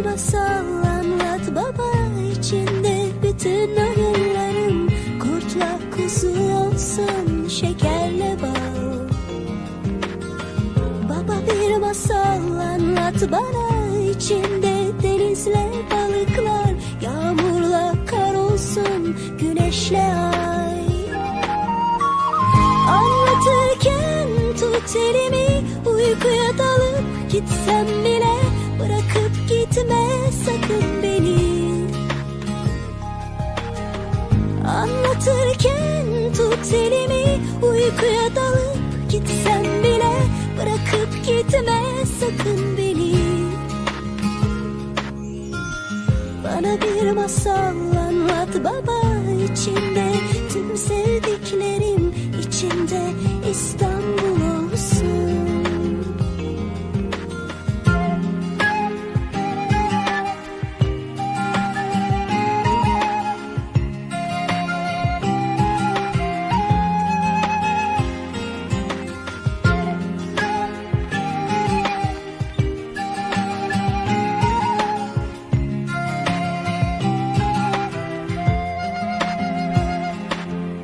bir masal anlat baba içinde bütün oyunlarım Kurtla kuzu olsun şekerle bal. Baba bir masal anlat bana içinde denizle balıklar. Yağmurla kar olsun güneşle ay. Anlatırken tut elimi uykuya dalıp gitsem uykuya dalıp gitsem bile bırakıp gitme sakın beni. Bana bir masal anlat baba içinde